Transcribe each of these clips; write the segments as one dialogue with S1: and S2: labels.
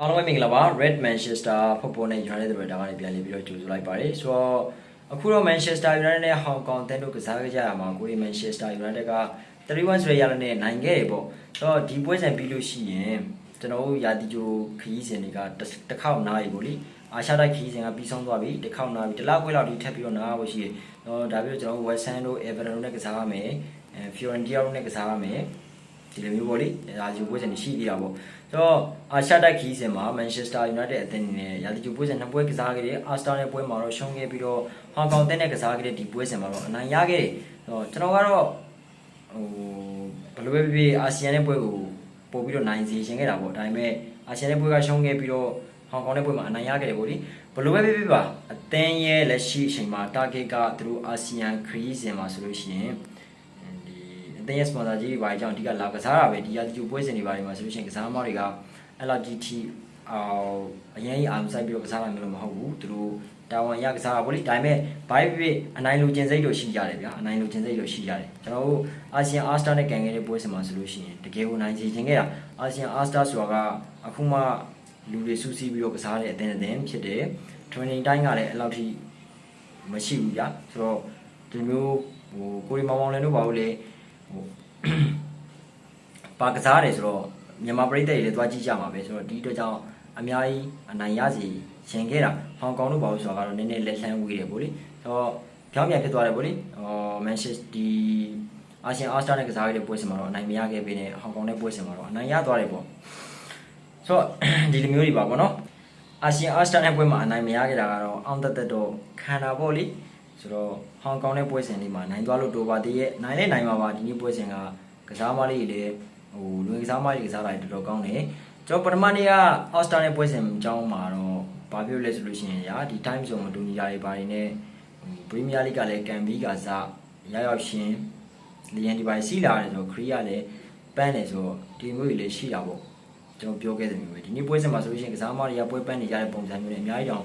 S1: အားလုံးပဲမင်္ဂလာပါ Red Manchester Football နဲ့ United တို့ဒါကနေပြန်လည်ပြီးတော့ကြိုဆိုလိုက်ပါတယ်ဆိုတော့အခုတော့ Manchester United နဲ့ Hong Kong တဲတို့ကစားခဲ့ကြရမှာကိုရီ Manchester United က31ဆိုရရတဲ့နိုင်ခဲ့တယ်ပေါ့ဆိုတော့ဒီပွဲစဉ်ပြီးလို့ရှိရင်ကျွန်တော်တို့ရာတီဂျိုခရီးစဉ်တွေကတစ်တစ်ခေါက်နားရီပေါ့လေအာရှတိုက်ခရီးစဉ်ကပြီးဆုံးသွားပြီတစ်ခေါက်နားပြီတစ်လောက်ခွဲလောက်ဒီထပ်ပြီးတော့နားဖို့ရှိတယ်တော့ဒါပြီးတော့ကျွန်တော်တို့ West Ham တို့ Everton တို့နဲ့ကစားရမယ်အဲ Fiorentina တို့နဲ့ကစားရမယ် ဒီလိုမျိုးပေါ့လေဒါဂျူပွဲစဉ်ရှိသေးတာပေါ့ဆိုတော့အာရှတိုက်ခီးစဉ်မှာ Manchester United အသင်းအနေနဲ့ရာသီဂျူပွဲစဉ်နှစ်ပွဲကစားခဲ့တယ် Arsenal နဲ့ပွဲမှာတော့ရှုံးခဲ့ပြီးတော့ Hong Kong တင်းနဲ့ကစားခဲ့တဲ့ဒီပွဲစဉ်မှာတော့အနိုင်ရခဲ့တယ်ဆိုတော့ကျွန်တော်ကတော့ဟိုဘယ်လိုပဲဖြစ်ဖြစ်အာဆီယံနဲ့ပွဲကိုပို့ပြီးတော့နိုင်စီရှင်ခဲ့တာပေါ့ဒါပေမဲ့အာဆီယံနဲ့ပွဲကရှုံးခဲ့ပြီးတော့ Hong Kong နဲ့ပွဲမှာအနိုင်ရခဲ့တယ်ပေါ့လေဘယ်လိုပဲဖြစ်ဖြစ်ပါအသင်းရဲ့လက်ရှိအချိန်မှာ target ကသူတို့အာဆီယံခရီးစဉ်မှာဆိုလို့ရှိရင်ဒီ အသင်းရဲ့ sponsor ကြီးတွေဘာကြောင့်အဓိကလာကစားတာပဲဒီရာဒီပွဲစဉ်တွေဘာတွေမှာဆိုလို့ရှိရင်ကစားသမားတွေကအဲ့လောက်ကြီးထိအော်အရင်ကြီးအာမဆိုင်ပြီးတော့ကစားနိုင်လို့မဟုတ်ဘူးသူတို့တာဝန်ရကစားတာပေါ့လေဒါပေမဲ့ဘိုင်းပြအနိုင်လူကျင်စိတ်တို့ရှိကြတယ်ဗျာအနိုင်လူကျင်စိတ်တို့ရှိကြတယ်ကျွန်တော်တို့အာဆီယံအာစတာနဲ့ကန်ခဲ့တဲ့ပွဲစဉ်မှာဆိုလို့ရှိရင်တကယ်ကိုနိုင်စီခြင်းခဲ့တာအာဆီယံအာစတာဆိုတာကအခုမှလူတွေစူးစီးပြီးတော့ကစားတဲ့အသင်းအသင်းဖြစ်တယ် training တိုင်းကလည်းအဲ့လောက်ထိမရှိဘူးဗျာဆိုတော့ဒီမျိုးဟိုကိုရီမောင်မောင်လည်းတို့ပါဘူးလေ ဟိုပါကစားတယ်ဆိုတော့မြန်မာပြည်သက်တွေလည်းသွားကြည့်ကြမှာပဲဆိုတော့ဒီအတွက်ကြောင့်အများကြီးအနိုင်ရစီရှင်ခဲ့တာဟောင်ကောင်တို့ပါလို့ဆိုတာကတော့နည်းနည်းလက်လှမ်းဝေးတယ်ဗောလေဆိုတော့ပြောင်းပြန်ဖြစ်သွားတယ်ဗောလေဟောမန်ချက်ဒီအာဆီယံအာစတာနဲ့ကစားရတဲ့ပွဲစဉ်မှာတော့အနိုင်မရခဲ့ပေနဲ့ဟောင်ကောင်နဲ့ပွဲစဉ်မှာတော့အနိုင်ရသွားတယ်ပေါ့ဆိုတော့ဒီလိုမျိုးတွေပါဗောနော်အာဆီယံအာစတာနဲ့ပွဲမှာအနိုင်မရခဲ့တာကတော့အောင်သက်သက်တော့ခံတာဗောလေ ဆိုတော့ဟောင်ကောင်နဲ့ပွဲစဉ်လေးမှာနိုင်သွားလို့တိုပါသေးရဲ့နိုင်လဲနိုင်ပါပါဒီနေ့ပွဲစဉ်ကကစားမလေးတွေလည်းဟိုလူငယ်ကစားမလေးကစားတာတော်တော်ကောင်းတယ်ကျွန်တော်ပထမနေ့ကအော့စတာနဲ့ပွဲစဉ်အကြောင်းမှာတော့ဘာပြောလဲဆိုလို့ရှိရင်ရာဒီ time zone မတူညီတာတွေဘာတွေနဲ့ပရီးမီးယားလိကလည်းကန်ဘီကစားရောက်ရောက်ရှင်လီယန်ဒီပိုင်းစီလာတယ်ဆိုတော့ခရီးကလည်းပန်းတယ်ဆိုတော့ဒီမျိုးတွေလည်းရှိတာပေါ့ကျွန်တော်ပြောခဲ့တဲ့မျိုးပဲဒီနေ့ပွဲစဉ်မှာဆိုလို့ရှိရင်ကစားမတွေကပွဲပန်းနေကြတဲ့ပုံစံမျိုးနဲ့အများကြီးတောင်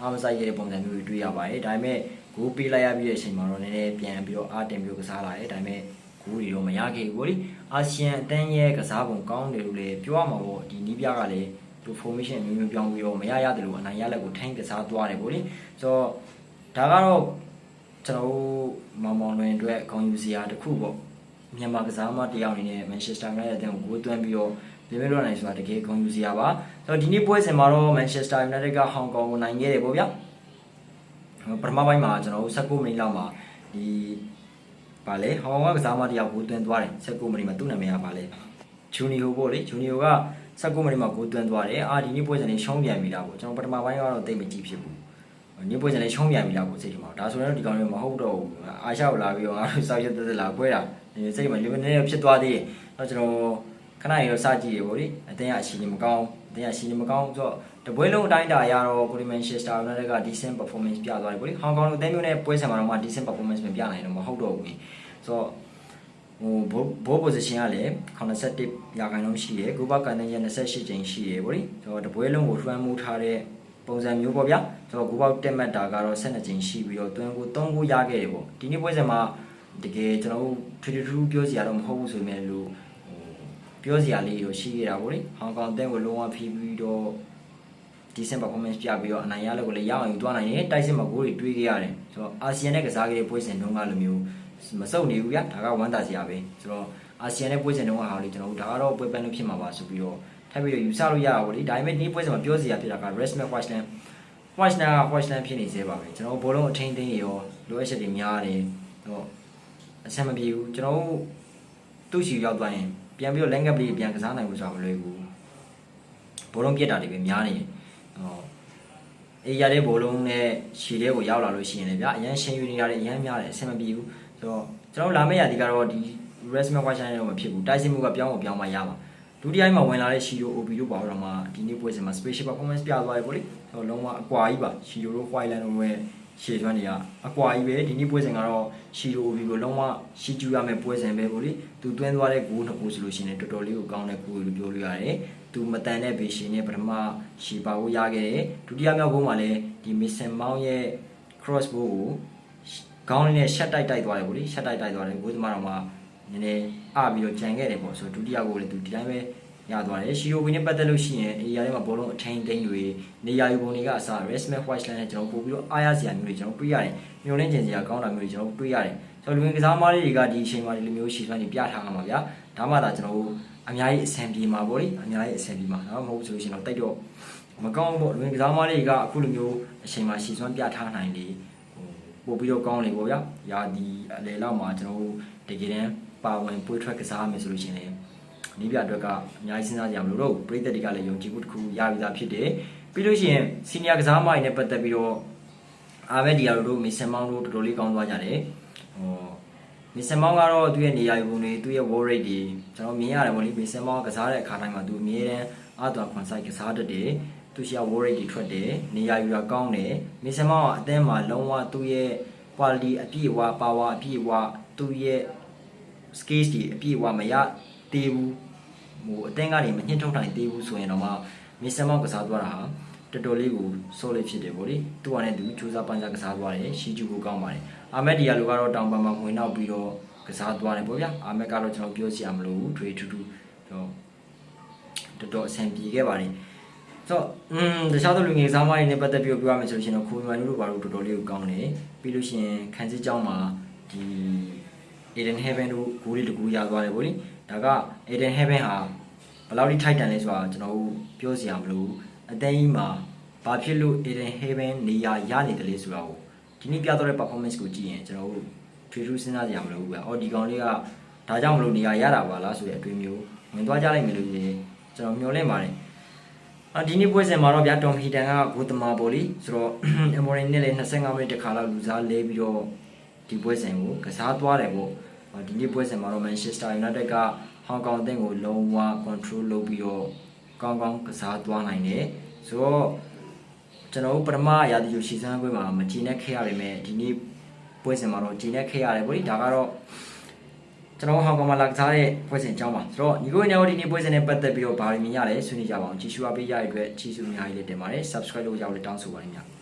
S1: အားမဆိုင်ခဲ့တဲ့ပုံစံမျိုးတွေတွေ့ရပါတယ်ဒါပေမဲ့ဂိုးပေးလိုက်ရပြီးတဲ့အချိန်မှာတော့နည်းနည်းပြန်ပြီးတော့အားတင်ပြီးတော့ကစားလာတယ်ဒါပေမဲ့ဂိုးတွေတော့မရခဲ့ဘူးဗောလေအာဆီယံအတန်းရဲ့ကစားပုံကောင်းတယ်လို့လည်းပြောရမှာပေါ့ဒီနီးပြကလည်းသူ formation မျိုးမျိုးပြောင်းပြီးတော့မရရတယ်လို့အနိုင်ရလက်ကိုထိုင်းကစားသွားတယ်ဗောလေဆိုတော့ဒါကတော့ကျွန်တော်တို့မောင်မောင်လွင်အတွက်ဂုဏ်ယူစရာတစ်ခုပေါ့မြန်မာကစားမတစ်ယောက်အနေနဲ့ Manchester United အသင်းကိုဂိုးသွင်းပြီးတော့ ပြင်ပြလို့နိုင်ဆိုတာတကယ်ဂုဏ်ယူစရာပါဆိုတော့ဒီနေ့ပွဲစဉ်မှာတော့ Manchester United ကဟောင်ကောင်ကိုနိုင်ခဲ့တယ်ပေါ့ဗျာပထမပိုင်းမှာကျွန်တော်တို့19မိနစ်လောက်မှာဒီဗာလေဟောင်ကောင်ကကစားမတစ်ယောက်ကိုတွင်းသွားတယ်19မိနစ်မှာသူ့နာမည်ကဗာလေဂျူနီယိုပေါ့လေဂျူနီယိုက19မိနစ်မှာကိုတွင်းသွားတယ်အာဒီနေ့ပွဲစဉ်လေးရှုံးပြန်ပြီလားပေါ့ကျွန်တော်ပထမပိုင်းကတော့တိတ်မကြည့်ဖြစ်ဘူးနေ့ပွဲစဉ်လေးရှုံးပြန်ပြီလားပေါ့စိတ်ထဲမှာဒါဆိုရင်တော့ဒီကောင်လေးမဟုတ်တော့ဘူးအာရှကိုလာပြီးတော့ငါတို့စောက်ရက်တက်တက်လာခွဲတာစိတ်မှာလီဗန်နဲ့ဖြစ်သွားသေးတယ်တော့ကျွန်တော် ခဏရေတော့စကြည့်ရပေါ့လေအတင်းကအရှိနေမကောင်းအတင်းကအရှိနေမကောင်းဆိုတော့တပွဲလုံးအတိုင်းတာရတော့ကိုရီမန်ချက်စတာယူနိုက်တက်က decent performance ပြသွားတယ်ပေါ့လေဟောင်ကောင်လိုအသင်းမျိုးနဲ့ပွဲစဉ်မှာတော့မှ decent performance မပြနိုင်တော့မဟုတ်တော့ဘူးဆိုတော့ဟိုဘော position ကလည်း81ရာခိုင်နှုန်းရှိတယ် global content ရဲ့28ကျင်းရှိတယ်ပေါ့လေဆိုတော့တပွဲလုံးကို run မှုထားတဲ့ပုံစံမျိုးပေါ့ဗျာဆိုတော့ global တက်မှတ်တာကတော့12ကျင်းရှိပြီးတော့တွန်းကို3ကိုရခဲ့တယ်ပေါ့ဒီနေ့ပွဲစဉ်မှာတကယ်ကျွန်တော်တို့ထူးထူးပြောစရာတော့မဟုတ်ဘူးဆိုပေမဲ့လို့ဟို ပြောစရာလေးရောရှိခဲ့တာပေါ့လေဟောင်ကောင်အသင်းကိုလုံးဝဖီးပြီးတော့ decent performance ပြပြီးတော့အနိုင်ရလို့ကိုလည်းရအောင်ယူသွားနိုင်တယ်တိုက်စစ်မှာဂိုးတွေတွေးခဲ့ရတယ်ဆိုတော့အာဆီယံနဲ့ကစားခဲ့တဲ့ပွဲစဉ်တုန်းကလိုမျိုးမစုံနေဘူးဗျာဒါကဝမ်းသာစရာပဲဆိုတော့အာဆီယံနဲ့ပွဲစဉ်တုန်းကဟာလေကျွန်တော်တို့ဒါကတော့ပွဲပန်းလို့ဖြစ်မှာပါဆိုပြီးတော့ထပ်ပြီးတော့ယူဆလို့ရတာပေါ့လေဒါပေမဲ့ဒီပွဲစဉ်မှာပြောစရာဖြစ်တာက rest match Washington Washington က Washington ဖြစ်နေသေးပါပဲကျွန်တော်ဘောလုံးအထင်းသိမ်းရောလိုအပ်ချက်တွေများတယ်ဟောအဆင်မပြေဘူးကျွန်တော်တို့သူ့ချီရောက်သွားရင် ပြန်ပြီးတော့ link up လေးပြန်ကစားနိုင်ဖို့ဆိုတာမလွယ်ဘူးဘောလုံးပြက်တာတွေပဲများနေတယ်ဟောအေးရတဲ့ဘောလုံးနဲ့ခြေထဲကိုရောက်လာလို့ရှိရင်လည်းဗျာအရန်ရှင်ယူနေတာတွေအရန်များတယ်အဆင်မပြေဘူးဆိုတော့ကျွန်တော်လာမယ့်ရာဒီကတော့ဒီ rest match Washington တော့မဖြစ်ဘူးတိုက်စစ်မှုကပြောင်းဖို့ပြောင်းမှရမှာဒုတိယမှာဝင်လာတဲ့ရှီရို OB တို့ပါတော့မှဒီနေ့ပွဲစဉ်မှာ special performance ပြသွားတယ်ပေါ့လေဆိုတော့လုံးဝအကွာကြီးပါရှီရိုတို့ white line တို့ရဲ့ ရှေ့ကျွမ်းတွေကအကွာကြီးပဲဒီနေ့ပွဲစဉ်ကတော့ရှီရို OB ကိုလုံးဝရှီကျူရမယ့်ပွဲစဉ်ပဲပေါ့လေသူသွင်းသွားတဲ့ဂိုးနှစ်ဂိုးဆိုလို့ရှိရင်တော်တော်လေးကိုကောင်းတဲ့ဂိုးလို့ပြောလို့ရတယ်သူမတန်တဲ့ဘေရှင်နဲ့ပထမရှီပါကိုရခဲ့တယ်ဒုတိယမြောက်ဂိုးမှာလည်းဒီ Mason Mount ရဲ့ cross ball ကိုခေါင်းလေးနဲ့ရှက်တိုက်တိုက်သွားတယ်ပေါ့လေရှက်တိုက်တိုက်သွားတယ်ဂိုးသမားတော်မှာနည်းနည်းအပြီးတော့ကြံခဲ့တယ်ပေါ့ဆိုတော့ဒုတိယဂိုးလည်းသူဒီတိုင်းပဲ ရသွားတယ်ရှီယိုဝီနဲ့ပတ်သက်လို့ရှိရင်အေရီယာထဲမှာဘောလုံးအထင်းသိမ်းတွေနေရာယူပုံတွေကအစား Resmith Whiteland နဲ့ကျွန်တော်ပို့ပြီးတော့အားရစရာမျိုးတွေကျွန်တော်တွေ့ရတယ်မျောလင်းကျင်စရာကောင်းတာမျိုးတွေကျွန်တော်တွေ့ရတယ်ဆိုတော့လူငယ်ကစားသမားတွေကဒီအချိန်မှာဒီလိုမျိုးရှီစွမ်းတွေပြထားမှာပါဗျာဒါမှသာကျွန်တော်တို့အများကြီးအဆင်ပြေမှာပေါ့လေအများကြီးအဆင်ပြေမှာနော်မဟုတ်ဆိုလို့ရှိရင်တော့တိတ်တော့မကောင်းဘူးပေါ့လူငယ်ကစားသမားတွေကအခုလိုမျိုးအချိန်မှာရှီစွမ်းပြထားနိုင်လေဟိုပို့ပြီးတော့ကောင်းလေပေါ့ဗျာယာဒီအလေလောက်မှာကျွန်တော်တို့တကယ်တမ်းပါဝင်ပွေးထွက်ကစားရမယ်ဆိုလို့ရှိရင်လည်း နီးပြအတွက်ကအများကြီးစဉ်းစားကြရမလို့တော့ပြည်သက်တွေကလည်းယုံကြည်မှုတစ်ခုရပြီးသားဖြစ်တယ်ပြီးလို့ရှိရင်စီနီယာကစားမတွေနဲ့ပတ်သက်ပြီးတော့အာမက်ဒီယာတို့မစ်ဆန်မောင်းတို့တော်တော်လေးကောင်းသွားကြတယ်ဟိုမစ်ဆန်မောင်းကတော့သူ့ရဲ့နေရာယူပုံတွေသူ့ရဲ့ wall rate တွေကျွန်တော်မြင်ရတယ်ဗောလေမစ်ဆန်မောင်းကစားတဲ့အခါတိုင်းမှာသူအမြဲတမ်းအာသွာခွန်ဆိုင်ကစားတတ်တယ်သူရှိရ wall rate တွေထွက်တယ်နေရာယူတာကောင်းတယ်မစ်ဆန်မောင်းကအသင်းမှာလုံးဝသူ့ရဲ့ quality အပြည့်အဝ power အပြည့်အဝသူ့ရဲ့ skills တွေအပြည့်အဝမရ သေးဘူးဟိုအတင်းကနေမညှစ်ထုတ်နိုင်သေးဘူးဆိုရင်တော့မှမစ္စမောက်ကစားသွားတာဟာတော်တော်လေးကို solid ဖြစ်တယ်ဗောလေသူကလည်းသူစူးစမ်းပန်းစားကစားသွားတယ်ရှီကျူကိုကောင်းပါတယ်အာမက်ဒီယာလိုကတော့တောင်ပံမှာဝင်နောက်ပြီးတော့ကစားသွားတယ်ဗောဗျာအာမက်ကတော့ကျွန်တော်ပြောစရာမလိုဘူးထွေထူးထူးတော့တော်တော်အဆင်ပြေခဲ့ပါတယ်ဆိုတော့อืมတခြားသောလူငယ်စားမတွေနဲ့ပတ်သက်ပြီးပြောရမယ်ဆိုလို့ရှိရင်တော့ခိုးမန်တို့ဘာလို့တော်တော်လေးကိုကောင်းတယ်ပြီးလို့ရှိရင်ခန်းစစ်ကြောင်းမှာဒီ Eden Heaven တို့ဂိုးလေးတကူရသွားတယ်ဗောလေဒါက Eden Heaven ဟာဘယ်လောက်ထိထိုက်တန်လဲဆိုတာကျွန်တော်တို့ပြောစရာမလိုဘူးအသိန်းမှာဘာဖြစ်လို့ Eden Heaven နေရာရနေတယ်လဲဆိုတာကိုဒီနေ့ပြသွားတဲ့ performance ကိုကြည့်ရင်ကျွန်တော်တို့ထွေထူးစဉ်းစားစရာမလိုဘူးဗျ။အော်ဒီကောင်လေးကဒါကြောင့်မလို့နေရာရတာပါလားဆိုတဲ့အတွေ့မျိုးဝင်သွားကြလိုက်မယ်လို့ကျွန်တော်မျှော်လင့်ပါတယ်။အဒီနေ့ပွဲစဉ်မှာတော့ဗျာတော်ဟီတန်ကဂိုတမာပေါ်လီဆိုတော့အမေရိနဲ့လည်း25မိနစ်တခါလောက်လူစားလဲပြီးတော့ ဒီပွဲစဉ်ကိုကစားသွားတယ်ပေါ့။ဒီနေ့ပွဲစဉ်မှာတော့ Manchester United ကဟောင်ကောင်အသင်းကိုလုံးဝ control လုပ်ပြီးတော့ကောင်းကောင်းကစားသွားနိုင်တယ်။ဆိုတော့ကျွန်တော်တို့ပထမရာသီကိုရှီစမ်းပွဲမှာမကြည်နဲ့ခဲ့ရပေမဲ့ဒီနေ့ပွဲစဉ်မှာတော့ကြည်နဲ့ခဲ့ရတယ်ပေါ့လေဒါကတော့ကျွန်တော်ဟောင်ကောင်မှာလာကစားတဲ့ပွဲစဉ်အကြောင်းပါဆိုတော့ညီကိုညောဒီနေ့ပွဲစဉ်နဲ့ပတ်သက်ပြီးတော့ဗာရီမြင်ရတယ်ဆွေးနွေးကြပါအောင်ကြည့်ရှုအားပေးရတဲ့အတွက်ချီးကျူးအများကြီးလည်းတင်ပါတယ် subscribe လုပ်ကြအောင်လည်းတောင်းဆိုပါတယ်များ